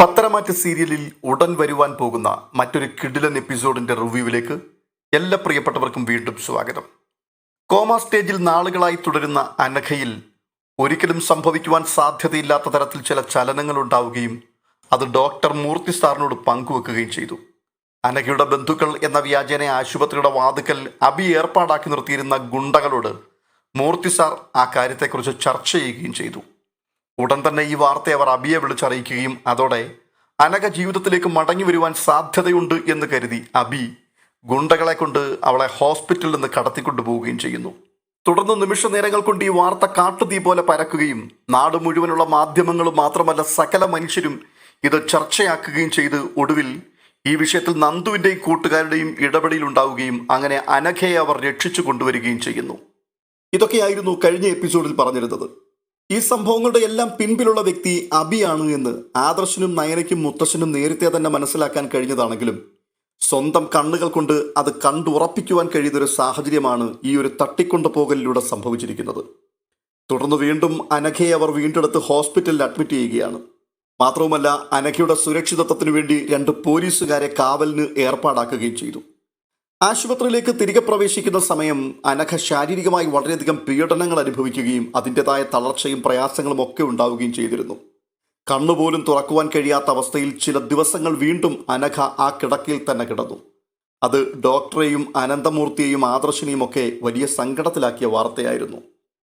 പത്തരമാറ്റ് സീരിയലിൽ ഉടൻ വരുവാൻ പോകുന്ന മറ്റൊരു കിഡിലൻ എപ്പിസോഡിന്റെ റിവ്യൂവിലേക്ക് എല്ലാ പ്രിയപ്പെട്ടവർക്കും വീണ്ടും സ്വാഗതം. കോമ സ്റ്റേജിൽ നാളുകളായി തുടരുന്ന അനഘയിൽ ഒരിക്കലും സംഭവിക്കുവാൻ സാധ്യതയില്ലാത്ത തരത്തിൽ ചില ചലനങ്ങൾ ഉണ്ടാവുകയും അത് ഡോക്ടർ മൂർത്തി സാറിനോട് പങ്കുവെക്കുകയും ചെയ്തു. അനഘയുടെ ബന്ധുക്കൾ എന്ന വ്യാജേനെ ആശുപത്രിയുടെ വാതുക്കൽ അബി ഏർപ്പാടാക്കി നിർത്തിയിരുന്ന ഗുണ്ടകളോട് മൂർത്തി സാർ ആ കാര്യത്തെക്കുറിച്ച് ചർച്ച ചെയ്യുകയും ചെയ്തു. ഉടൻ തന്നെ ഈ വാർത്ത അവർ അബിയെ വിളിച്ചറിയിക്കുകയും അതോടെ അനഘ ജീവിതത്തിലേക്ക് മടങ്ങി വരുവാൻ സാധ്യതയുണ്ട് എന്ന് കരുതി അബി ഗുണ്ടകളെ കൊണ്ട് അവളെ ഹോസ്പിറ്റലിൽ നിന്ന് കടത്തിക്കൊണ്ടുപോവുകയും ചെയ്യുന്നു. തുടർന്ന് നിമിഷ നേരങ്ങൾ കൊണ്ട് ഈ വാർത്ത കാട്ടുതീ പോലെ പരക്കുകയും നാട് മുഴുവനുള്ള മാധ്യമങ്ങളും മാത്രമല്ല സകല മനുഷ്യരും ഇത് ചർച്ചയാക്കുകയും ചെയ്ത് ഒടുവിൽ ഈ വിഷയത്തിൽ നന്ദുവിന്റെയും കൂട്ടുകാരുടെയും ഇടപെടലുണ്ടാവുകയും അങ്ങനെ അനഘയെ അവർ രക്ഷിച്ചു കൊണ്ടുവരികയും ചെയ്യുന്നു. ഇതൊക്കെയായിരുന്നു കഴിഞ്ഞ എപ്പിസോഡിൽ പറഞ്ഞിരുന്നത്. ഈ സംഭവങ്ങളുടെ എല്ലാം പിൻപിലുള്ള വ്യക്തി അബിയാണ് എന്ന് ആദർശനും നയനയ്ക്കും മുത്തശ്ശനും നേരത്തെ തന്നെ മനസ്സിലാക്കാൻ കഴിഞ്ഞതാണെങ്കിലും സ്വന്തം കണ്ണുകൾ കൊണ്ട് അത് കണ്ടുറപ്പിക്കുവാൻ കഴിയുന്നൊരു സാഹചര്യമാണ് ഈ ഒരു തട്ടിക്കൊണ്ടുപോകലിലൂടെ സംഭവിച്ചിരിക്കുന്നത്. തുടർന്ന് വീണ്ടും അനഘയെ അവർ വീണ്ടെടുത്ത് ഹോസ്പിറ്റലിൽ അഡ്മിറ്റ് ചെയ്യുകയാണ്. മാത്രവുമല്ല അനഘയുടെ സുരക്ഷിതത്വത്തിനു വേണ്ടി രണ്ട് പോലീസുകാരെ കാവലിന് ഏർപ്പാടാക്കുകയും ചെയ്തു. ആശുപത്രിയിലേക്ക് തിരികെ പ്രവേശിക്കുന്ന സമയം അനഘ ശാരീരികമായി വളരെയധികം പീഡനങ്ങൾ അനുഭവിക്കുകയും അതിന്റെതായ തളർച്ചയും പ്രയാസങ്ങളും ഒക്കെ ഉണ്ടാവുകയും ചെയ്തിരുന്നു. കണ്ണുപോലും തുറക്കുവാൻ കഴിയാത്ത അവസ്ഥയിൽ ചില ദിവസങ്ങൾ വീണ്ടും അനഘ ആ കിടക്കയിൽ തന്നെ കിടന്നു. അത് ഡോക്ടറെയും അനന്തമൂർത്തിയെയും ആദർശിനെയും ഒക്കെ വലിയ സങ്കടത്തിലാക്കിയ വാർത്തയായിരുന്നു.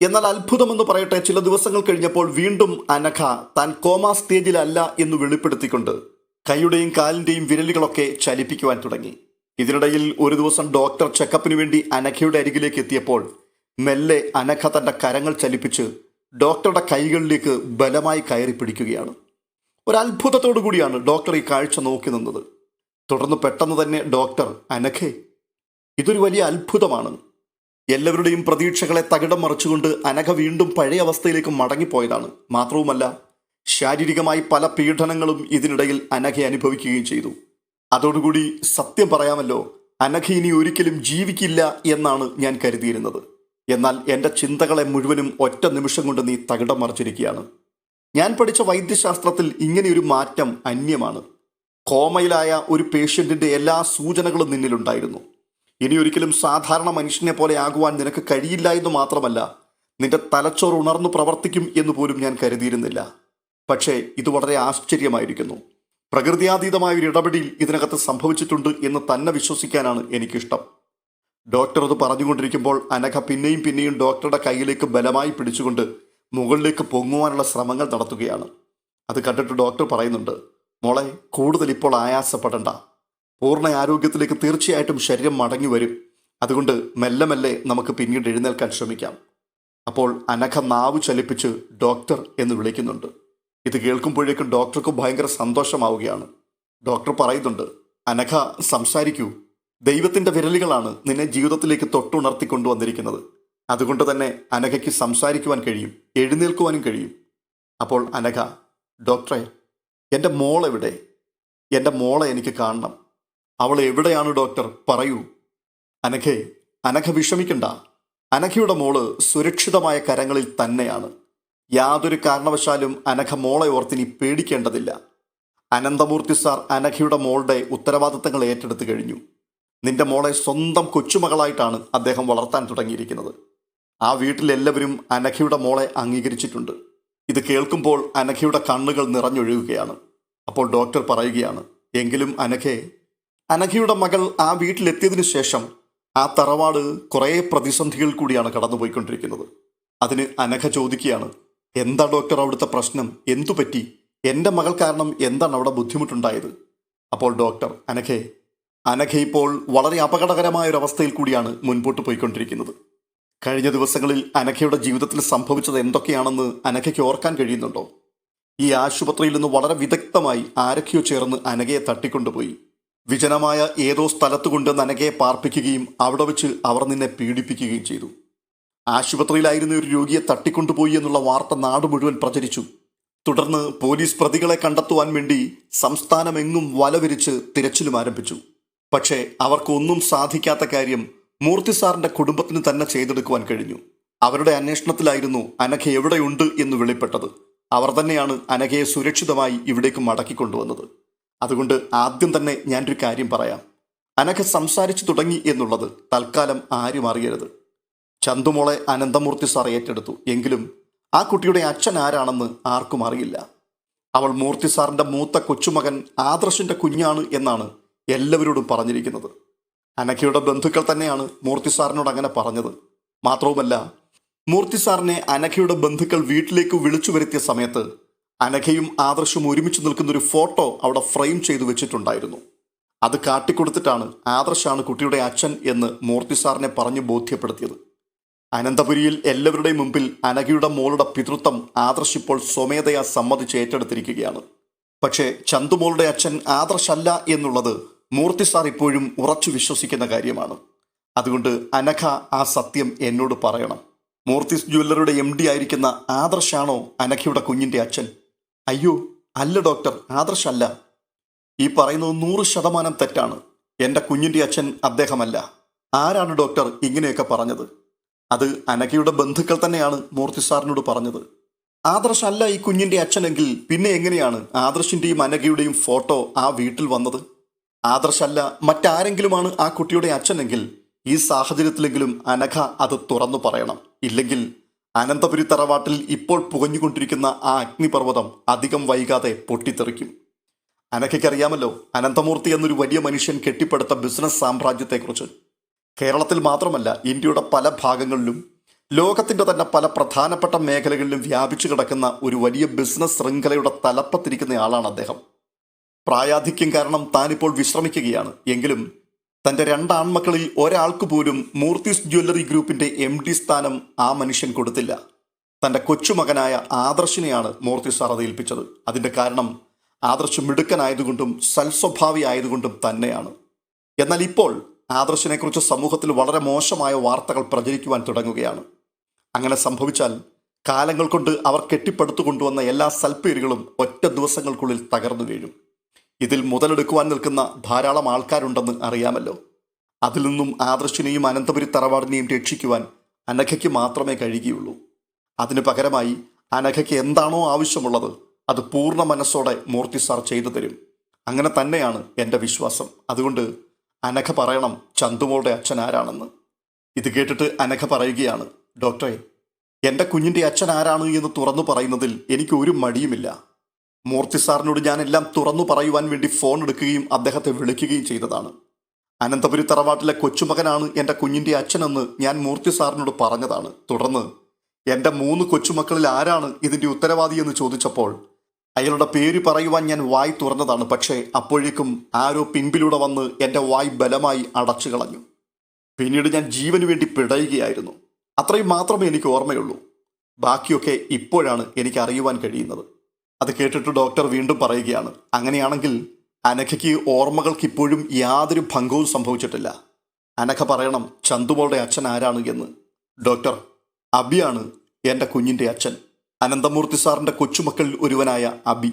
എന്നാൽ അത്ഭുതമെന്ന് പറയട്ടെ ചില ദിവസങ്ങൾ കഴിഞ്ഞപ്പോൾ വീണ്ടും അനഘ താൻ കോമാ സ്റ്റേജിലല്ല എന്ന് വെളിപ്പെടുത്തിക്കൊണ്ട് കൈയുടെയും കാലിന്റെയും വിരലുകളൊക്കെ ചലിപ്പിക്കുവാൻ തുടങ്ങി. ഇതിനിടയിൽ ഒരു ദിവസം ഡോക്ടർ ചെക്കപ്പിന് വേണ്ടി അനഘയുടെ അരികിലേക്ക് എത്തിയപ്പോൾ മെല്ലെ അനഘ തന്റെ കരങ്ങൾ ചലിപ്പിച്ച് ഡോക്ടറുടെ കൈകളിലേക്ക് ബലമായി കയറി പിടിക്കുകയാണ്. ഒരത്ഭുതത്തോടു കൂടിയാണ് ഡോക്ടർ ഈ കാഴ്ച നോക്കി നിന്നത്. തുടർന്ന് പെട്ടെന്ന് തന്നെ ഡോക്ടർ അനഘേ ഇതൊരു വലിയ അത്ഭുതമാണ്. എല്ലാവരുടെയും പ്രതീക്ഷകളെ തകിടം മറിച്ചുകൊണ്ട് അനഘ വീണ്ടും പഴയ അവസ്ഥയിലേക്ക് മടങ്ങിപ്പോയതാണ്. മാത്രവുമല്ല ശാരീരികമായി പല പീഡനങ്ങളും ഇതിനിടയിൽ അനഘ അനുഭവിക്കുകയും ചെയ്തു. അതോടുകൂടി സത്യം പറയാമല്ലോ അനഘ ഇനി ഒരിക്കലും ജീവിക്കില്ല എന്നാണ് ഞാൻ കരുതിയിരുന്നത്. എന്നാൽ എന്റെ ചിന്തകളെ മുഴുവനും ഒറ്റ നിമിഷം കൊണ്ട് നീ തകിടം മറിച്ചിരിക്കുകയാണ്. ഞാൻ പഠിച്ച വൈദ്യശാസ്ത്രത്തിൽ ഇങ്ങനെയൊരു മാറ്റം അന്യമാണ്. കോമയിലായ ഒരു പേഷ്യന്റിന്റെ എല്ലാ സൂചനകളും നിന്നിലുണ്ടായിരുന്നു. ഇനി ഒരിക്കലും സാധാരണ മനുഷ്യനെ പോലെ ആകുവാൻ നിനക്ക് കഴിയില്ല എന്ന് മാത്രമല്ല നിന്റെ തലച്ചോറ് ഉണർന്നു പ്രവർത്തിക്കും എന്ന് പോലും ഞാൻ കരുതിയിരുന്നില്ല. പക്ഷേ ഇത് വളരെ ആശ്ചര്യമായിരിക്കുന്നു. പ്രകൃതിയാതീതമായ ഒരു ഇടപെടിയിൽ ഇതിനകത്ത് സംഭവിച്ചിട്ടുണ്ട് എന്ന് തന്നെ വിശ്വസിക്കാനാണ് എനിക്കിഷ്ടം. ഡോക്ടർ അത് പറഞ്ഞുകൊണ്ടിരിക്കുമ്പോൾ അനഘ പിന്നെയും പിന്നെയും ഡോക്ടറുടെ കയ്യിലേക്ക് ബലമായി പിടിച്ചുകൊണ്ട് മുകളിലേക്ക് പൊങ്ങുവാനുള്ള ശ്രമങ്ങൾ നടത്തുകയാണ്. അത് കണ്ടിട്ട് ഡോക്ടർ പറയുന്നുണ്ട് മോളെ കൂടുതൽ ഇപ്പോൾ ആയാസപ്പെടണ്ട. പൂർണ ആരോഗ്യത്തിലേക്ക് തീർച്ചയായിട്ടും ശരീരം മടങ്ങി വരും. അതുകൊണ്ട് മെല്ലെ മെല്ലെ നമുക്ക് പിന്നീട് എഴുന്നേൽക്കാൻ ശ്രമിക്കാം. അപ്പോൾ അനഘ നാവ് ചലിപ്പിച്ച് ഡോക്ടർ എന്ന് വിളിക്കുന്നുണ്ട്. ഇത് കേൾക്കുമ്പോഴേക്കും ഡോക്ടർക്ക് ഭയങ്കര സന്തോഷമാവുകയാണ്. ഡോക്ടർ പറയുന്നുണ്ട് അനഘ സംസാരിക്കൂ. ദൈവത്തിന്റെ വിരലുകളാണ് നിന്നെ ജീവിതത്തിലേക്ക് തൊട്ടുണർത്തി കൊണ്ടുവന്നിരിക്കുന്നത്. അതുകൊണ്ട് തന്നെ അനഘയ്ക്ക് സംസാരിക്കുവാൻ കഴിയും എഴുന്നേൽക്കുവാനും കഴിയും. അപ്പോൾ അനഘ ഡോക്ടറെ എന്റെ മോളെവിടെ? എന്റെ മോളെ എനിക്ക് കാണണം. അവൾ എവിടെയാണ് ഡോക്ടർ? പറയൂ. അനഘേ അനഘ വിഷമിക്കണ്ട. അനഘയുടെ മോൾ സുരക്ഷിതമായ കരങ്ങളിൽ തന്നെയാണ്. യാതൊരു കാരണവശാലും അനഘ മോളെ ഓർത്തിനി പേടിക്കേണ്ടതില്ല. അനന്തമൂർത്തി സാർ അനഘയുടെ മോളുടെ ഉത്തരവാദിത്തങ്ങൾ ഏറ്റെടുത്തു കഴിഞ്ഞു. നിന്റെ മോളെ സ്വന്തം കൊച്ചുമകളായിട്ടാണ് അദ്ദേഹം വളർത്താൻ തുടങ്ങിയിരിക്കുന്നത്. ആ വീട്ടിലെല്ലാവരും അനഘയുടെ മോളെ അംഗീകരിച്ചിട്ടുണ്ട്. ഇത് കേൾക്കുമ്പോൾ അനഘയുടെ കണ്ണുകൾ നിറഞ്ഞൊഴുകുകയാണ്. അപ്പോൾ ഡോക്ടർ പറയുകയാണ് എങ്കിലും അനഘെ അനഘയുടെ മകൾ ആ വീട്ടിലെത്തിയതിനു ശേഷം ആ തറവാട് കുറേ പ്രതിസന്ധികൾ കൂടിയാണ് കടന്നുപോയിക്കൊണ്ടിരിക്കുന്നത്. അതിന് അനഘ ചോദിക്കുകയാണ് എന്താ ഡോക്ടർ അവിടുത്തെ പ്രശ്നം? എന്തു പറ്റി? എന്റെ മകൾ കാരണം എന്താണ് അവിടെ ബുദ്ധിമുട്ടുണ്ടായത്? അപ്പോൾ ഡോക്ടർ അനഘെ അനഘ ഇപ്പോൾ വളരെ അപകടകരമായ ഒരു അവസ്ഥയിൽ കൂടിയാണ് മുൻപോട്ട് പോയിക്കൊണ്ടിരിക്കുന്നത്. കഴിഞ്ഞ ദിവസങ്ങളിൽ അനഘയുടെ ജീവിതത്തിൽ സംഭവിച്ചത് എന്തൊക്കെയാണെന്ന് അനഘയ്ക്ക് ഓർക്കാൻ കഴിയുന്നുണ്ടോ? ഈ ആശുപത്രിയിൽ നിന്ന് വളരെ വിദഗ്ധമായി ആരൊക്കെയോ ചേർന്ന് അനഘയെ തട്ടിക്കൊണ്ടുപോയി. വിജനമായ ഏതോ സ്ഥലത്ത് കൊണ്ട് നനകയെ പാർപ്പിക്കുകയും അവിടെ വെച്ച് അവർ നിന്നെ പീഡിപ്പിക്കുകയും ചെയ്തു. ആശുപത്രിയിലായിരുന്ന ഒരു രോഗിയെ തട്ടിക്കൊണ്ടുപോയി എന്നുള്ള വാർത്ത നാട് മുഴുവൻ പ്രചരിച്ചു. തുടർന്ന് പോലീസ് പ്രതികളെ കണ്ടെത്തുവാൻ വേണ്ടി സംസ്ഥാനമെങ്ങും വലവിരിച്ച് തിരച്ചിലും ആരംഭിച്ചു. പക്ഷേ അവർക്കൊന്നും സാധിക്കാത്ത കാര്യം മൂർത്തി സാറിന്റെ കുടുംബത്തിന് തന്നെ ചെയ്തെടുക്കുവാൻ കഴിഞ്ഞു. അവരുടെ അന്വേഷണത്തിലായിരുന്നു അനഘ എവിടെയുണ്ട് എന്ന് വെളിപ്പെട്ടത്. അവർ തന്നെയാണ് അനഘയെ സുരക്ഷിതമായി ഇവിടേക്ക് മടക്കിക്കൊണ്ടുവന്നത്. അതുകൊണ്ട് ആദ്യം തന്നെ ഞാനൊരു കാര്യം പറയാം. അനഘ സംസാരിച്ചു തുടങ്ങി എന്നുള്ളത് തൽക്കാലം ആരും അറിയരുത്. ചന്തുമോളെ അനന്തമൂർത്തി സാർ ഏറ്റെടുത്തു. എങ്കിലും ആ കുട്ടിയുടെ അച്ഛൻ ആരാണെന്ന് ആർക്കും അറിയില്ല. അവൾ മൂർത്തി സാറിന്റെ മൂത്ത കൊച്ചുമകൻ ആദർശിന്റെ കുഞ്ഞാണ് എന്നാണ് എല്ലാവരോടും പറഞ്ഞിരിക്കുന്നത്. അനഖയുടെ ബന്ധുക്കൾ തന്നെയാണ് മൂർത്തി സാറിനോട് അങ്ങനെ പറഞ്ഞത്. മാത്രവുമല്ല മൂർത്തി സാറിനെ അനഖയുടെ ബന്ധുക്കൾ വീട്ടിലേക്ക് വിളിച്ചു വരുത്തിയ സമയത്ത് അനഖയും ആദർശും ഒരുമിച്ച് നിൽക്കുന്ന ഒരു ഫോട്ടോ അവിടെ ഫ്രെയിം ചെയ്തു വെച്ചിട്ടുണ്ടായിരുന്നു. അത് കാട്ടിക്കൊടുത്തിട്ടാണ് ആദർശാണ് കുട്ടിയുടെ അച്ഛൻ എന്ന് മൂർത്തി സാറിനെ പറഞ്ഞ് ബോധ്യപ്പെടുത്തിയത്. അനന്തപുരിയിൽ എല്ലാവരുടെയും മുമ്പിൽ അനഘയുടെ മോളുടെ പിതൃത്വം ആദർശ് ഇപ്പോൾ സ്വമേധയാ സമ്മതിച്ച് ഏറ്റെടുത്തിരിക്കുകയാണ്. പക്ഷേ ചന്തുമോളുടെ അച്ഛൻ ആദർശല്ല എന്നുള്ളത് മൂർത്തി സാർ ഇപ്പോഴും ഉറച്ചു വിശ്വസിക്കുന്ന കാര്യമാണ്. അതുകൊണ്ട് അനഘ ആ സത്യം എന്നോട് പറയണം. മൂർത്തിസ് ജ്വല്ലറിയുടെ എം ഡി ആയിരിക്കുന്ന ആദർശാണോ അനഘയുടെ കുഞ്ഞിന്റെ അച്ഛൻ? അയ്യോ അല്ല ഡോക്ടർ ആദർശല്ല. ഈ പറയുന്നത് നൂറ് ശതമാനം തെറ്റാണ്. എന്റെ കുഞ്ഞിന്റെ അച്ഛൻ അദ്ദേഹമല്ല. ആരാണ് ഡോക്ടർ ഇങ്ങനെയൊക്കെ പറഞ്ഞത്? അത് അനകയുടെ ബന്ധുക്കൾ തന്നെയാണ് മൂർത്തി സാറിനോട് പറഞ്ഞത്. ആദർശ് അല്ല ഈ കുഞ്ഞിന്റെ അച്ഛനെങ്കിൽ പിന്നെ എങ്ങനെയാണ് ആദർശിന്റെയും അനകയുടെയും ഫോട്ടോ ആ വീട്ടിൽ വന്നത്? ആദർശ് അല്ല മറ്റാരെങ്കിലുമാണ് ആ കുട്ടിയുടെ അച്ഛനെങ്കിൽ ഈ സാഹചര്യത്തിലെങ്കിലും അനഘ അത് തുറന്നു പറയണം. ഇല്ലെങ്കിൽ അനന്തപുരി തറവാട്ടിൽ ഇപ്പോൾ പുകഞ്ഞുകൊണ്ടിരിക്കുന്ന ആ അഗ്നിപർവതം അധികം വൈകാതെ പൊട്ടിത്തെറിക്കും. അനഘയ്ക്കറിയാമല്ലോ അനന്തമൂർത്തി എന്നൊരു വലിയ മനുഷ്യൻ കെട്ടിപ്പടുത്ത ബിസിനസ് സാമ്രാജ്യത്തെക്കുറിച്ച്. കേരളത്തിൽ മാത്രമല്ല ഇന്ത്യയുടെ പല ഭാഗങ്ങളിലും ലോകത്തിന്റെ തന്നെ പല പ്രധാനപ്പെട്ട മേഖലകളിലും വ്യാപിച്ചു കിടക്കുന്ന ഒരു വലിയ ബിസിനസ് ശൃംഖലയുടെ തലപ്പത്തിരിക്കുന്ന ആളാണ് അദ്ദേഹം. പ്രായാധിക്യം കാരണം താനിപ്പോൾ വിശ്രമിക്കുകയാണ്. എങ്കിലും തന്റെ രണ്ടാൺമക്കളിൽ ഒരാൾക്ക് പോലും മൂർത്തിസ് ജ്വല്ലറി ഗ്രൂപ്പിന്റെ എം ഡി സ്ഥാനം ആ മനുഷ്യൻ കൊടുത്തില്ല. തന്റെ കൊച്ചുമകനായ ആദർശിനെയാണ് മൂർത്തി സാർ അത് ഏൽപ്പിച്ചത്. അതിന്റെ കാരണം ആദർശം മിടുക്കനായതുകൊണ്ടും സൽസ്വഭാവി ആയതുകൊണ്ടും തന്നെയാണ്. എന്നാൽ ഇപ്പോൾ ആദർശിനെക്കുറിച്ച് സമൂഹത്തിൽ വളരെ മോശമായ വാർത്തകൾ പ്രചരിക്കുവാൻ തുടങ്ങുകയാണ്. അങ്ങനെ സംഭവിച്ചാൽ കാലങ്ങൾ കൊണ്ട് അവർ കെട്ടിപ്പടുത്തു കൊണ്ടുവന്ന എല്ലാ സൽപ്പേരുകളും ഒറ്റ ദിവസങ്ങൾക്കുള്ളിൽ തകർന്നു വീഴും. ഇതിൽ മുതലെടുക്കുവാൻ നിൽക്കുന്ന ധാരാളം ആൾക്കാരുണ്ടെന്ന് അറിയാമല്ലോ. അതിൽ നിന്നും ആദർശിനെയും അനന്തപുരി തറവാടിനെയും രക്ഷിക്കുവാൻ അനഘയ്ക്ക് മാത്രമേ കഴിയുകയുള്ളൂ. അതിനു പകരമായി അനഘയ്ക്ക് എന്താണോ ആവശ്യമുള്ളത് അത് പൂർണ മനസ്സോടെ മൂർത്തി സാർ ചെയ്തു തരും. അങ്ങനെ തന്നെയാണ് എന്റെ വിശ്വാസം. അതുകൊണ്ട് അനഘ പറയണം ചന്തുമോളുടെ അച്ഛൻ ആരാണെന്ന് ഇത് കേട്ടിട്ട് അനഘ പറയുകയാണ് ഡോക്ടറെ എന്റെ കുഞ്ഞിന്റെ അച്ഛൻ ആരാണ് എന്ന് തുറന്നു പറയുന്നതിൽ എനിക്ക് ഒരു മടിയുമില്ല. മൂർത്തി സാറിനോട് ഞാൻ എല്ലാം തുറന്നു പറയുവാൻ വേണ്ടി ഫോൺ എടുക്കുകയും അദ്ദേഹത്തെ വിളിക്കുകയും ചെയ്തതാണ്. അനന്തപുരി തറവാട്ടിലെ കൊച്ചുമകനാണ് എന്റെ കുഞ്ഞിന്റെ അച്ഛനെന്ന് ഞാൻ മൂർത്തി സാറിനോട് പറഞ്ഞതാണ്. തുടർന്ന് എന്റെ മൂന്ന് കൊച്ചുമക്കളിൽ ആരാണ് ഇതിന്റെ ഉത്തരവാദി എന്ന് ചോദിച്ചപ്പോൾ അയാളുടെ പേര് പറയുവാൻ ഞാൻ വായി തുറന്നതാണ് പക്ഷേ അപ്പോഴേക്കും ആരോ പിൻപിലൂടെ വന്ന് എന്റെ വായി ബലമായി അടച്ചു കളഞ്ഞു. പിന്നീട് ഞാൻ ജീവന് വേണ്ടി പിടയുകയായിരുന്നു. അത്രയും മാത്രമേ എനിക്ക് ഓർമ്മയുള്ളൂ. ബാക്കിയൊക്കെ ഇപ്പോഴാണ് എനിക്ക് അറിയുവാൻ കഴിയുന്നത്. അത് കേട്ടിട്ട് ഡോക്ടർ വീണ്ടും പറയുകയാണ് അങ്ങനെയാണെങ്കിൽ അനഘയ്ക്ക് ഓർമ്മകൾക്ക് ഇപ്പോഴും യാതൊരു ഭംഗവും സംഭവിച്ചിട്ടില്ല. അനഘ പറയണം ചന്തുമോളുടെ അച്ഛൻ ആരാണ് എന്ന്. ഡോക്ടർ അബിയാണ് എന്റെ കുഞ്ഞിന്റെ അച്ഛൻ. അനന്തമൂർത്തി സാറിന്റെ കൊച്ചുമക്കളിൽ ഒരുവനായ അബി.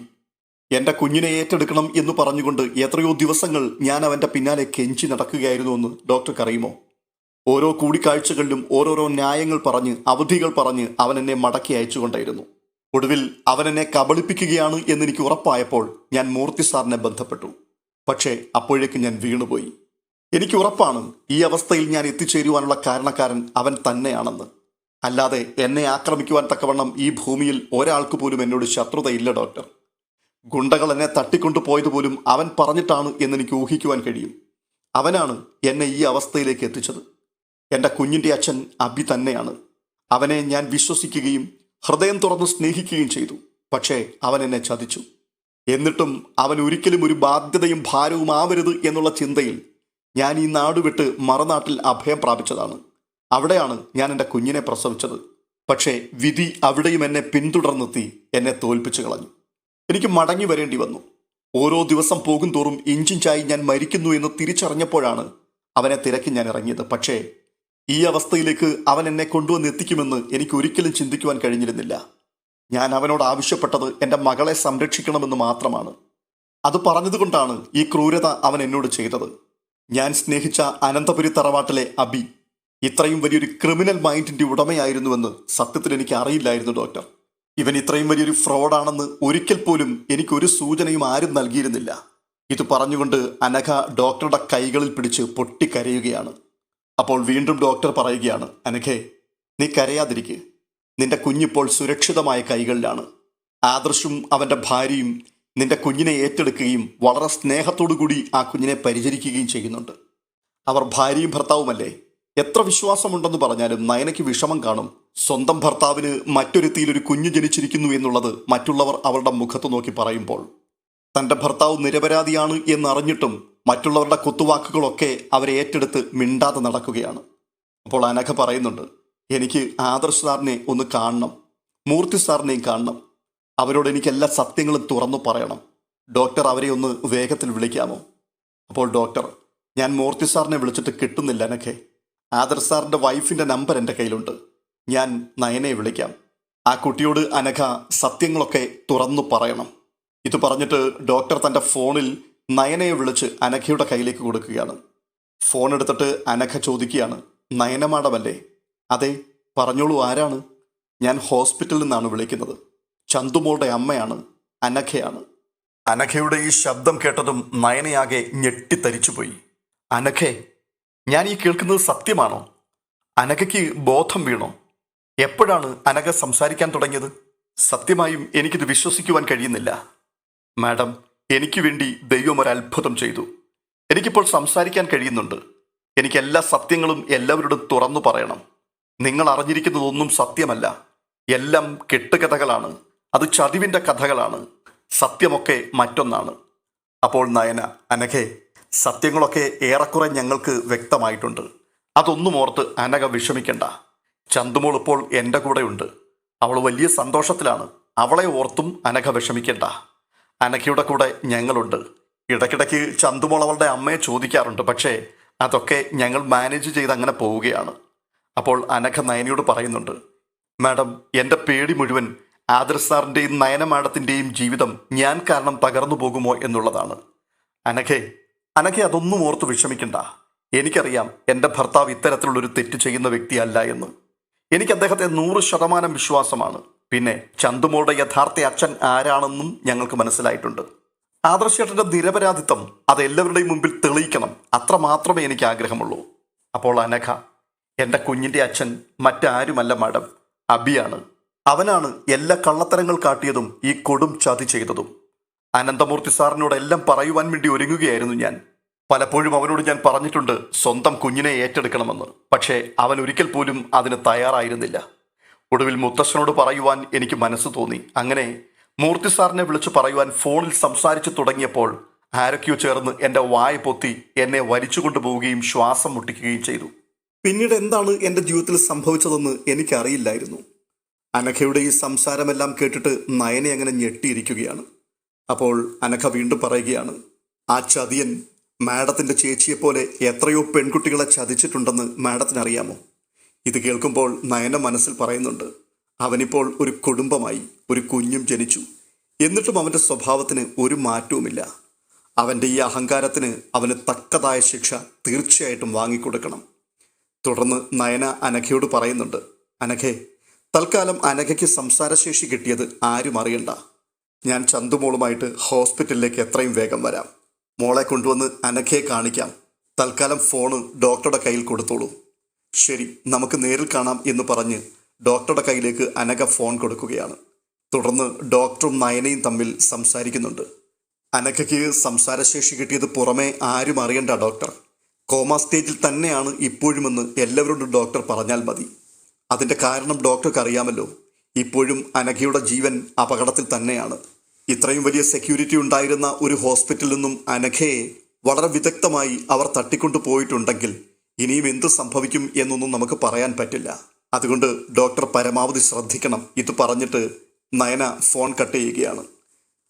എന്റെ കുഞ്ഞിനെ ഏറ്റെടുക്കണം എന്ന് പറഞ്ഞുകൊണ്ട് എത്രയോ ദിവസങ്ങൾ ഞാൻ അവന്റെ പിന്നാലെ കെഞ്ചി നടക്കുകയായിരുന്നു എന്ന് ഡോക്ടർക്ക് അറിയുമോ ഓരോ കൂടിക്കാഴ്ചകളിലും ഓരോരോ ന്യായങ്ങൾ പറഞ്ഞ് അവധികൾ പറഞ്ഞ് അവൻ എന്നെ മടക്കി അയച്ചുകൊണ്ടായിരുന്നു. ഒടുവിൽ അവൻ എന്നെ കബളിപ്പിക്കുകയാണ് എന്ന് എനിക്ക് ഉറപ്പായപ്പോൾ ഞാൻ മൂർത്തി സാറിനെ ബന്ധപ്പെട്ടു. പക്ഷേ അപ്പോഴേക്ക് ഞാൻ വീണുപോയി. എനിക്ക് ഉറപ്പാണ് ഈ അവസ്ഥയിൽ ഞാൻ എത്തിച്ചേരുവാനുള്ള കാരണക്കാരൻ അവൻ തന്നെയാണെന്ന്. അല്ലാതെ എന്നെ ആക്രമിക്കുവാൻ തക്കവണ്ണം ഈ ഭൂമിയിൽ ഒരാൾക്ക് പോലും എന്നോട് ശത്രുതയില്ല ഡോക്ടർ. ഗുണ്ടകൾ എന്നെ തട്ടിക്കൊണ്ടു പോയതുപോലും അവൻ പറഞ്ഞിട്ടാണ് എന്നെനിക്ക് ഊഹിക്കുവാൻ കഴിയും. അവനാണ് എന്നെ ഈ അവസ്ഥയിലേക്ക് എത്തിച്ചത്. എന്റെ കുഞ്ഞിന്റെ അച്ഛൻ അബി തന്നെയാണ്. അവനെ ഞാൻ വിശ്വസിക്കുകയും ഹൃദയം തുറന്ന് സ്നേഹിക്കുകയും ചെയ്തു. പക്ഷേ അവൻ എന്നെ ചതിച്ചു. എന്നിട്ടും അവൻ ഒരിക്കലും ഒരു ബാധ്യതയും ഭാരവും ആവരുത് എന്നുള്ള ചിന്തയിൽ ഞാൻ ഈ നാടുവിട്ട് മറുനാട്ടിൽ അഭയം പ്രാപിച്ചതാണ്. അവിടെയാണ് ഞാൻ എന്റെ കുഞ്ഞിനെ പ്രസവിച്ചത്. പക്ഷേ വിധി അവിടെയും എന്നെ പിന്തുടർന്നെത്തി എന്നെ തോൽപ്പിച്ചു കളഞ്ഞു. എനിക്ക് മടങ്ങി വരേണ്ടി വന്നു. ഓരോ ദിവസം പോകും തോറും ഇഞ്ചിഞ്ചായി ഞാൻ മരിക്കുന്നു എന്ന് തിരിച്ചറിഞ്ഞപ്പോഴാണ് അവനെ തിരക്കി ഞാൻ ഇറങ്ങിയത്. പക്ഷേ ഈ അവസ്ഥയിലേക്ക് അവൻ എന്നെ കൊണ്ടുവന്ന് എത്തിക്കുമെന്ന് എനിക്ക് ഒരിക്കലും ചിന്തിക്കുവാൻ കഴിഞ്ഞിരുന്നില്ല. ഞാൻ അവനോട് ആവശ്യപ്പെട്ടത് എന്റെ മകളെ സംരക്ഷിക്കണമെന്ന് മാത്രമാണ്. അത് പറഞ്ഞതുകൊണ്ടാണ് ഈ ക്രൂരത അവൻ എന്നോട് ചെയ്തത്. ഞാൻ സ്നേഹിച്ച അനന്തപുരി തറവാട്ടിലെ അബി ഇത്രയും വലിയൊരു ക്രിമിനൽ മൈൻഡിന്റെ ഉടമയായിരുന്നുവെന്ന് സത്യത്തിൽ എനിക്ക് അറിയില്ലായിരുന്നു ഡോക്ടർ. ഇവൻ ഇത്രയും വലിയൊരു ഫ്രോഡാണെന്ന് ഒരിക്കൽ പോലും എനിക്കൊരു സൂചനയും ആരും നൽകിയിരുന്നില്ല. ഇത് പറഞ്ഞുകൊണ്ട് അനഘ ഡോക്ടറുടെ കൈകളിൽ പിടിച്ച് പൊട്ടിക്കരയുകയാണ്. അപ്പോൾ വീണ്ടും ഡോക്ടർ പറയുകയാണ് അനഘേ നീ കരയാതിരിക്ക്. നിന്റെ കുഞ്ഞിപ്പോൾ സുരക്ഷിതമായ കൈകളിലാണ്. ആദർശും അവന്റെ ഭാര്യയും നിന്റെ കുഞ്ഞിനെ ഏറ്റെടുക്കുകയും വളരെ സ്നേഹത്തോടു കൂടി ആ കുഞ്ഞിനെ പരിചരിക്കുകയും ചെയ്യുന്നുണ്ട്. അവർ ഭാര്യയും ഭർത്താവുമല്ലേ? എത്ര വിശ്വാസമുണ്ടെന്ന് പറഞ്ഞാലും നയനയ്ക്ക് വിഷമം കാണും. സ്വന്തം ഭർത്താവിന് മറ്റൊരുത്തിയിൽ ഒരു കുഞ്ഞു ജനിച്ചിരിക്കുന്നു എന്നുള്ളത് മറ്റുള്ളവർ അവരുടെ മുഖത്ത് നോക്കി പറയുമ്പോൾ. തന്റെ ഭർത്താവ് നിരപരാധിയാണ് എന്നറിഞ്ഞിട്ടും മറ്റുള്ളവരുടെ കുത്തുവാക്കുകളൊക്കെ അവരെ ഏറ്റെടുത്ത് മിണ്ടാതെ നടക്കുകയാണ്. അപ്പോൾ അനഘ പറയുന്നുണ്ട് എനിക്ക് ആദർശ് സാറിനെ ഒന്ന് കാണണം. മൂർത്തി സാറിനെയും കാണണം. അവരോട് എനിക്ക് എല്ലാ സത്യങ്ങളും തുറന്നു പറയണം. ഡോക്ടർ അവരെ ഒന്ന് വേഗത്തിൽ വിളിക്കാമോ? അപ്പോൾ ഡോക്ടർ ഞാൻ മൂർത്തി സാറിനെ വിളിച്ചിട്ട് കിട്ടുന്നില്ല അനഘെ. ആദർശ് സാറിന്റെ വൈഫിന്റെ നമ്പർ എന്റെ കയ്യിലുണ്ട്. ഞാൻ നയനെ വിളിക്കാം. ആ കുട്ടിയോട് അനഘ സത്യങ്ങളൊക്കെ തുറന്നു പറയണം. ഇത് പറഞ്ഞിട്ട് ഡോക്ടർ തന്റെ ഫോണിൽ നയനയെ വിളിച്ച് അനഘയുടെ കയ്യിലേക്ക് കൊടുക്കുകയാണ്. ഫോൺ എടുത്തിട്ട് അനഘ ചോദിക്കുകയാണ് നയനമാടമല്ലേ അതെ പറഞ്ഞോളൂ ആരാണ്? ഞാൻ ഹോസ്പിറ്റലിൽ നിന്നാണ് വിളിക്കുന്നത്. ചന്തുമോളുടെ അമ്മയാണ് അനഘയാണ്. അനഘയുടെ ഈ ശബ്ദം കേട്ടതും നയനയാകെ ഞെട്ടിത്തരിച്ചുപോയി. അനഘേ ഞാൻ ഈ കേൾക്കുന്നത് സത്യമാണോ? അനഘയ്ക്ക് ബോധം വീണോ? എപ്പോഴാണ് അനഘ സംസാരിക്കാൻ തുടങ്ങിയത്? സത്യമായും എനിക്കിത് വിശ്വസിക്കുവാൻ കഴിയുന്നില്ല. മാഡം എനിക്ക് വേണ്ടി ദൈവം ഒരു അത്ഭുതം ചെയ്തു. എനിക്കിപ്പോൾ സംസാരിക്കാൻ കഴിയുന്നുണ്ട്. എനിക്ക് എല്ലാ സത്യങ്ങളും എല്ലാവരോടും തുറന്നു പറയണം. നിങ്ങൾ അറിഞ്ഞിരിക്കുന്നതൊന്നും സത്യമല്ല. എല്ലാം കെട്ടുകഥകളാണ്. അത് ചതിവിന്റെ കഥകളാണ്. സത്യമൊക്കെ മറ്റൊന്നാണ്. അപ്പോൾ നയന അനഘെ സത്യങ്ങളൊക്കെ ഏറെക്കുറെ ഞങ്ങൾക്ക് വ്യക്തമായിട്ടുണ്ട്. അതൊന്നും ഓർത്ത് അനക വിഷമിക്കണ്ട. ചന്തുമോൾ ഇപ്പോൾ എന്റെ കൂടെയുണ്ട്. അവൾ വലിയ സന്തോഷത്തിലാണ്. അവളെ ഓർത്തും അനഘ വിഷമിക്കണ്ട. അനഘയുടെ കൂടെ ഞങ്ങളുണ്ട്. ഇടയ്ക്കിടയ്ക്ക് ചന്തുമോൾ അവളുടെ അമ്മയെ ചോദിക്കാറുണ്ട്. പക്ഷേ അതൊക്കെ ഞങ്ങൾ മാനേജ് ചെയ്ത് അങ്ങനെ പോവുകയാണ്. അപ്പോൾ അനഘ നയനയോട് പറയുന്നുണ്ട് മാഡം എന്റെ പേടി മുഴുവൻ ആദർ സാറിന്റെയും നയന മാഡത്തിന്റെയും ജീവിതം ഞാൻ കാരണം തകർന്നു പോകുമോ എന്നുള്ളതാണ്. അനഘെ അനഘെ അതൊന്നും ഓർത്ത് വിഷമിക്കണ്ട. എനിക്കറിയാം എന്റെ ഭർത്താവ് ഇത്തരത്തിലുള്ളൊരു തെറ്റ് ചെയ്യുന്ന വ്യക്തിയല്ല എന്ന്. എനിക്ക് അദ്ദേഹത്തെ നൂറ് ശതമാനം വിശ്വാസമാണ്. പിന്നെ ചന്തുമോളുടെ യഥാർത്ഥ അച്ഛൻ ആരാണെന്നും ഞങ്ങൾക്ക് മനസ്സിലായിട്ടുണ്ട്. ആദർശേട്ടന്റെ നിരപരാധിത്വം അത് എല്ലാവരുടെയും മുമ്പിൽ തെളിയിക്കണം. അത്ര മാത്രമേ എനിക്ക് ആഗ്രഹമുള്ളൂ. അപ്പോൾ അനഘ എന്റെ കുഞ്ഞിന്റെ അച്ഛൻ മറ്റാരുമല്ല മാഡം. അബിയാണ്. അവനാണ് എല്ലാ കള്ളത്തരങ്ങൾ കാട്ടിയതും ഈ കൊടും ചതി ചെയ്തതും. അനന്തമൂർത്തി സാറിനോട് എല്ലാം പറയുവാൻ വേണ്ടി ഒരുങ്ങുകയായിരുന്നു ഞാൻ. പലപ്പോഴും അവനോട് ഞാൻ പറഞ്ഞിട്ടുണ്ട് സ്വന്തം കുഞ്ഞിനെ ഏറ്റെടുക്കണമെന്ന്. പക്ഷേ അവൻ ഒരിക്കൽ പോലും അതിന് തയ്യാറായിരുന്നില്ല. ഒടുവിൽ മുത്തശ്ശനോട് പറയുവാൻ എനിക്ക് മനസ്സ് തോന്നി. അങ്ങനെ മൂർത്തി സാറിനെ വിളിച്ചു പറയുവാൻ ഫോണിൽ സംസാരിച്ചു തുടങ്ങിയപ്പോൾ ആരൊക്കെയോ ചേർന്ന് എന്റെ വായ പൊത്തി എന്നെ വലിച്ചു കൊണ്ടുപോവുകയും ശ്വാസം മുട്ടിക്കുകയും ചെയ്തു. പിന്നീട് എന്താണ് എന്റെ ജീവിതത്തിൽ സംഭവിച്ചതെന്ന് എനിക്കറിയില്ലായിരുന്നു. അനഘയുടെ ഈ സംസാരമെല്ലാം കേട്ടിട്ട് നയനെ അങ്ങനെ ഞെട്ടിയിരിക്കുകയാണ്. അപ്പോൾ അനഘ വീണ്ടും പറയുകയാണ് ആ ചതിയൻ മാഡത്തിന്റെ ചേച്ചിയെപ്പോലെ എത്രയോ പെൺകുട്ടികളെ ചതിച്ചിട്ടുണ്ടെന്ന് മാഡത്തിന് അറിയാമോ ഇത് കേൾക്കുമ്പോൾ നയന മനസ്സിൽ പറയുന്നുണ്ട് അവനിപ്പോൾ ഒരു കുടുംബമായി ഒരു കുഞ്ഞും ജനിച്ചു. എന്നിട്ടും അവന്റെ സ്വഭാവത്തിന് ഒരു മാറ്റവുമില്ല. അവന്റെ ഈ അഹങ്കാരത്തിന് അവന് തക്കതായ ശിക്ഷ തീർച്ചയായിട്ടും വാങ്ങിക്കൊടുക്കണം. തുടർന്ന് നയന അനഘയോട് പറയുന്നുണ്ട് അനഘെ തൽക്കാലം അനഘയ്ക്ക് സംസാരശേഷി കിട്ടിയത് ആരും അറിയണ്ട. ഞാൻ ചന്തുമോളുമായിട്ട് ഹോസ്പിറ്റലിലേക്ക് എത്രയും വേഗം വരാം. മോളെ കൊണ്ടുവന്ന് അനഘയെ കാണിക്കാം. തൽക്കാലം ഫോണ് ഡോക്ടറുടെ കയ്യിൽ കൊടുത്തോളൂ. ശരി നമുക്ക് നേരിൽ കാണാം എന്ന് പറഞ്ഞ് ഡോക്ടറുടെ കയ്യിലേക്ക് അനഘ ഫോൺ കൊടുക്കുകയാണ്. തുടർന്ന് ഡോക്ടറും നയനയും തമ്മിൽ സംസാരിക്കുന്നുണ്ട്. അനഘയ്ക്ക് സംസാരശേഷി കിട്ടിയത് പുറമെ ആരും അറിയണ്ട ഡോക്ടർ. കോമ സ്റ്റേജിൽ തന്നെയാണ് ഇപ്പോഴുമെന്ന് എല്ലാവരോടും ഡോക്ടർ പറഞ്ഞാൽ മതി. അതിന്റെ കാരണം ഡോക്ടർക്ക് അറിയാമല്ലോ. ഇപ്പോഴും അനഘയുടെ ജീവൻ അപകടത്തിൽ തന്നെയാണ്. ഇത്രയും വലിയ സെക്യൂരിറ്റി ഉണ്ടായിരുന്ന ഒരു ഹോസ്പിറ്റലിൽ നിന്നും അനഘയെ വളരെ വിദഗ്ധമായി അവർ തട്ടിക്കൊണ്ടു പോയിട്ടുണ്ടെങ്കിൽ ഇനിയും എന്ത് സംഭവിക്കും എന്നൊന്നും നമുക്ക് പറയാൻ പറ്റില്ല. അതുകൊണ്ട് ഡോക്ടർ പരമാവധി ശ്രദ്ധിക്കണം. ഇത് പറഞ്ഞിട്ട് നയന ഫോൺ കട്ട് ചെയ്യുകയാണ്.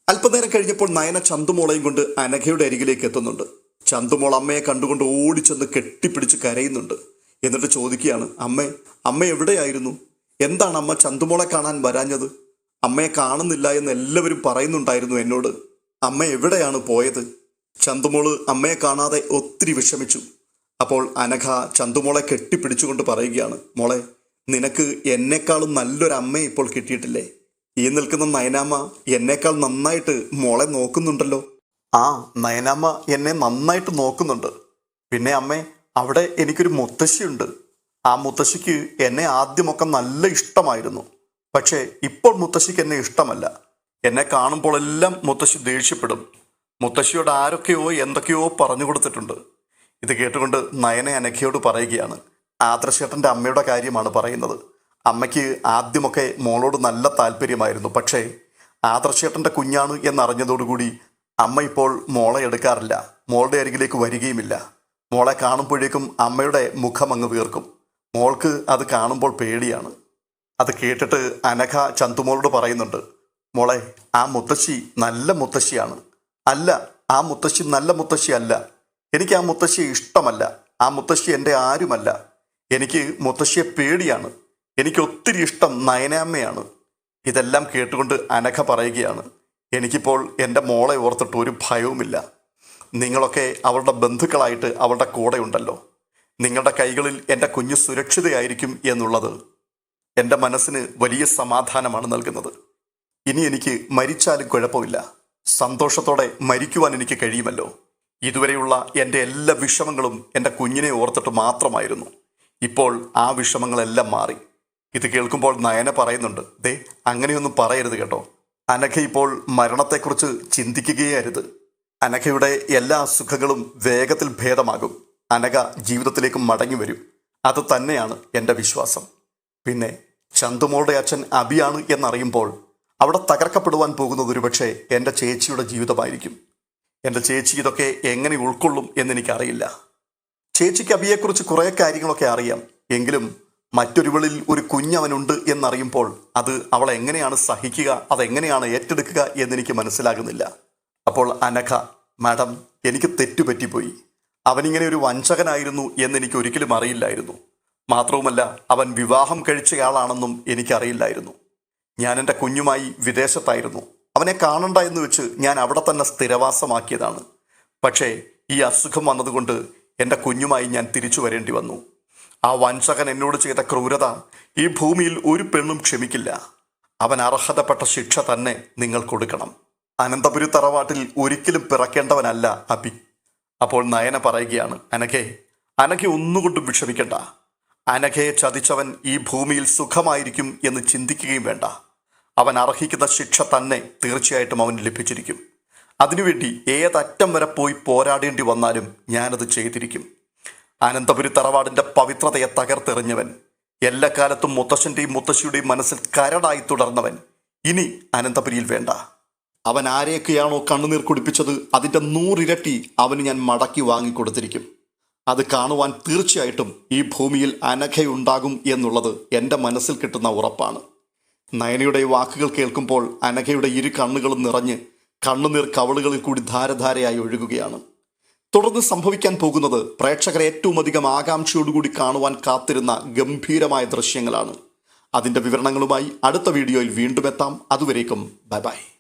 അല്പനേരം കഴിഞ്ഞപ്പോൾ നയന ചന്തുമോളയും കൊണ്ട് അനഘയുടെ അരികിലേക്ക് എത്തുന്നുണ്ട്. ചന്തുമോൾ അമ്മയെ കണ്ടുകൊണ്ട് ഓടിച്ചെന്ന് കെട്ടിപ്പിടിച്ച് കരയുന്നുണ്ട്. എന്നിട്ട് ചോദിക്കുകയാണ് അമ്മേ അമ്മ എവിടെയായിരുന്നു? എന്താണ് അമ്മ ചന്തുമോളെ കാണാൻ വരാഞ്ഞത്? അമ്മയെ കാണുന്നില്ല എന്ന് എല്ലാവരും പറയുന്നുണ്ടായിരുന്നു എന്നോട്. അമ്മ എവിടെയാണ് പോയത്? ചന്തുമോൾ അമ്മയെ കാണാതെ ഒത്തിരി വിഷമിച്ചു. അപ്പോൾ അനഘ ചന്തുമോളെ കെട്ടിപ്പിടിച്ചുകൊണ്ട് പറയുകയാണ് മോളെ നിനക്ക് എന്നെക്കാളും നല്ലൊരു അമ്മയെ ഇപ്പോൾ കിട്ടിയിട്ടില്ലേ? ഈ നിൽക്കുന്ന നയനാമ്മ എന്നേക്കാൾ നന്നായിട്ട് മോളെ നോക്കുന്നുണ്ടല്ലോ. ആ നയനാമ്മ എന്നെ നന്നായിട്ട് നോക്കുന്നുണ്ട്. പിന്നെ അമ്മേ അവിടെ എനിക്കൊരു മുത്തശ്ശിയുണ്ട്. ആ മുത്തശ്ശിക്ക് എന്നെ ആദ്യമൊക്കെ നല്ല ഇഷ്ടമായിരുന്നു. പക്ഷേ ഇപ്പോൾ മുത്തശ്ശിക്ക് എന്നെ ഇഷ്ടമല്ല. എന്നെ കാണുമ്പോഴെല്ലാം മുത്തശ്ശി ദേഷ്യപ്പെടും. മുത്തശ്ശിയോട് ആരൊക്കെയോ എന്തൊക്കെയോ പറഞ്ഞു കൊടുത്തിട്ടുണ്ട്. ഇത് കേട്ടുകൊണ്ട് നയനെ അനഖയോട് പറയുകയാണ്. ആദർശേട്ടന്റെ അമ്മയുടെ കാര്യമാണ് പറയുന്നത്. അമ്മയ്ക്ക് ആദ്യമൊക്കെ മോളോട് നല്ല താല്പര്യമായിരുന്നു. പക്ഷേ ആദർശേട്ടന്റെ കുഞ്ഞാണ് എന്നറിഞ്ഞതോടുകൂടി അമ്മ ഇപ്പോൾ മോളെ എടുക്കാറില്ല. മോളുടെ അരികിലേക്ക് വരികയുമില്ല. മോളെ കാണുമ്പോഴേക്കും അമ്മയുടെ മുഖം അങ്ങ് വീർക്കും. മോൾക്ക് അത് കാണുമ്പോൾ പേടിയാണ്. അത് കേട്ടിട്ട് അനഘ ചന്തുമോളോട് പറയുന്നുണ്ട് മോളെ ആ മുത്തശ്ശി നല്ല മുത്തശ്ശിയാണ്. അല്ല ആ മുത്തശ്ശി നല്ല മുത്തശ്ശി അല്ല എനിക്ക് ആ മുത്തശ്ശിയെ ഇഷ്ടമല്ല. ആ മുത്തശ്ശി എന്റെ ആരുമല്ല. എനിക്ക് മുത്തശ്ശിയെ പേടിയാണ്. എനിക്ക് ഒത്തിരി ഇഷ്ടം നയനാമ്മയാണ്. ഇതെല്ലാം കേട്ടുകൊണ്ട് അനഘ പറയുകയാണ് എനിക്കിപ്പോൾ എന്റെ മോളെ ഓർത്തിട്ട് ഒരു ഭയവുമില്ല. നിങ്ങളൊക്കെ അവളുടെ ബന്ധുക്കളായിട്ട് അവളുടെ കൂടെ ഉണ്ടല്ലോ നിങ്ങളുടെ കൈകളിൽ എന്റെ കുഞ്ഞ് സുരക്ഷിതയായിരിക്കും എന്നുള്ളത് എന്റെ മനസ്സിന് വലിയ സമാധാനമാണ് നൽകുന്നത്. ഇനി എനിക്ക് മരിച്ചാലും കുഴപ്പമില്ല. സന്തോഷത്തോടെ മരിക്കുവാൻ എനിക്ക് കഴിയുമല്ലോ. ഇതുവരെയുള്ള എന്റെ എല്ലാ വിഷമങ്ങളും എന്റെ കുഞ്ഞിനെ ഓർത്തിട്ട് മാത്രമായിരുന്നു. ഇപ്പോൾ ആ വിഷമങ്ങളെല്ലാം മാറി. ഇത് കേൾക്കുമ്പോൾ നയന പറയുന്നുണ്ട് ദേ അങ്ങനെയൊന്നും പറയരുത് കേട്ടോ. അനഘ ഇപ്പോൾ മരണത്തെക്കുറിച്ച് ചിന്തിക്കുകയേ അരുത് അനഘയുടെ എല്ലാ അസുഖങ്ങളും വേഗത്തിൽ ഭേദമാകും. അനഘ ജീവിതത്തിലേക്ക് മടങ്ങി വരും. അത് തന്നെയാണ് എന്റെ വിശ്വാസം. പിന്നെ ചന്തുമോളുടെ അച്ഛൻ അബിയാണ് എന്നറിയുമ്പോൾ അവിടെ തകർക്കപ്പെടുവാൻ പോകുന്നത് ഒരുപക്ഷെ എന്റെ ചേച്ചിയുടെ ജീവിതമായിരിക്കും. എന്റെ ചേച്ചി ഇതൊക്കെ എങ്ങനെ ഉൾക്കൊള്ളും എന്നെനിക്കറിയില്ല. ചേച്ചിക്ക് അബിയെക്കുറിച്ച് കുറേ കാര്യങ്ങളൊക്കെ അറിയാം. എങ്കിലും മറ്റൊരുവളിൽ ഒരു കുഞ്ഞവനുണ്ട് എന്നറിയുമ്പോൾ അത് അവൾ എങ്ങനെയാണ് സഹിക്കുക അതെങ്ങനെയാണ് ഏറ്റെടുക്കുക എന്നെനിക്ക് മനസ്സിലാകുന്നില്ല. അപ്പോൾ അനഘ മാഡം എനിക്ക് തെറ്റുപറ്റിപ്പോയി. അവനിങ്ങനെ ഒരു വഞ്ചകനായിരുന്നു എന്നെനിക്ക് ഒരിക്കലും അറിയില്ലായിരുന്നു. മാത്രവുമല്ല അവൻ വിവാഹം കഴിച്ചയാളാണെന്നും എനിക്കറിയില്ലായിരുന്നു. ഞാൻ എന്റെ കുഞ്ഞുമായി വിദേശത്തായിരുന്നു. അവനെ കാണണ്ട എന്ന് വെച്ച് ഞാൻ അവിടെ തന്നെ സ്ഥിരവാസമാക്കിയതാണ്. പക്ഷേ ഈ അസുഖം വന്നതുകൊണ്ട് എന്റെ കുഞ്ഞുമായി ഞാൻ തിരിച്ചു വരേണ്ടി വന്നു. ആ വഞ്ചകൻ എന്നോട് ചെയ്ത ക്രൂരത ഈ ഭൂമിയിൽ ഒരു പെണ്ണും ക്ഷമിക്കില്ല. അവൻ അർഹതപ്പെട്ട ശിക്ഷ തന്നെ നിങ്ങൾ കൊടുക്കണം. അനന്തപുരി തറവാട്ടിൽ ഒരിക്കലും പിറക്കേണ്ടവനല്ല അബി. അപ്പോൾ നയന പറയുകയാണ് അനഘേ അനഘ ഒന്നുകൊണ്ടും വിഷമിക്കണ്ട. അനഘയെ ചതിച്ചവൻ ഈ ഭൂമിയിൽ സുഖമായിരിക്കും എന്ന് ചിന്തിക്കുകയും വേണ്ട. അവൻ അർഹിക്കുന്ന ശിക്ഷ തന്നെ തീർച്ചയായിട്ടും അവന് ലഭിച്ചിരിക്കും. അതിനുവേണ്ടി ഏതറ്റം വരെ പോയി പോരാടേണ്ടി വന്നാലും ഞാനത് ചെയ്തിരിക്കും. അനന്തപുരി തറവാടിന്റെ പവിത്രതയെ തകർത്തെറിഞ്ഞവൻ എല്ലാ കാലത്തും മുത്തശ്ശന്റെയും മുത്തശ്ശിയുടെയും മനസ്സിൽ കരടായി തുടർന്നവൻ. ഇനി അനന്തപുരിയിൽ വേണ്ട. അവൻ ആരെയൊക്കെയാണോ കണ്ണുനീർ കുടിപ്പിച്ചത് അതിന്റെ നൂറിരട്ടി അവന് ഞാൻ മടക്കി വാങ്ങിക്കൊടുത്തിരിക്കും. അത് കാണുവാൻ തീർച്ചയായിട്ടും ഈ ഭൂമിയിൽ അനഘയുണ്ടാകും എന്നുള്ളത് എന്റെ മനസ്സിൽ കിട്ടുന്ന ഉറപ്പാണ്. നയനയുടെ വാക്കുകൾ കേൾക്കുമ്പോൾ അനഘയുടെ ഇരു കണ്ണുകളും നിറഞ്ഞ് കണ്ണുനീർ കവളുകളിൽ കൂടി ധാരധാരയായി ഒഴുകുകയാണ്. തുടർന്ന് സംഭവിക്കാൻ പോകുന്നത് പ്രേക്ഷകരെ ഏറ്റവും അധികം ആകാംക്ഷയോടുകൂടി കാണുവാൻ കാത്തിരുന്ന ഗംഭീരമായ ദൃശ്യങ്ങളാണ്. അതിന്റെ വിവരണങ്ങളുമായി അടുത്ത വീഡിയോയിൽ വീണ്ടും എത്താം. അതുവരേക്കും ബൈ ബൈ.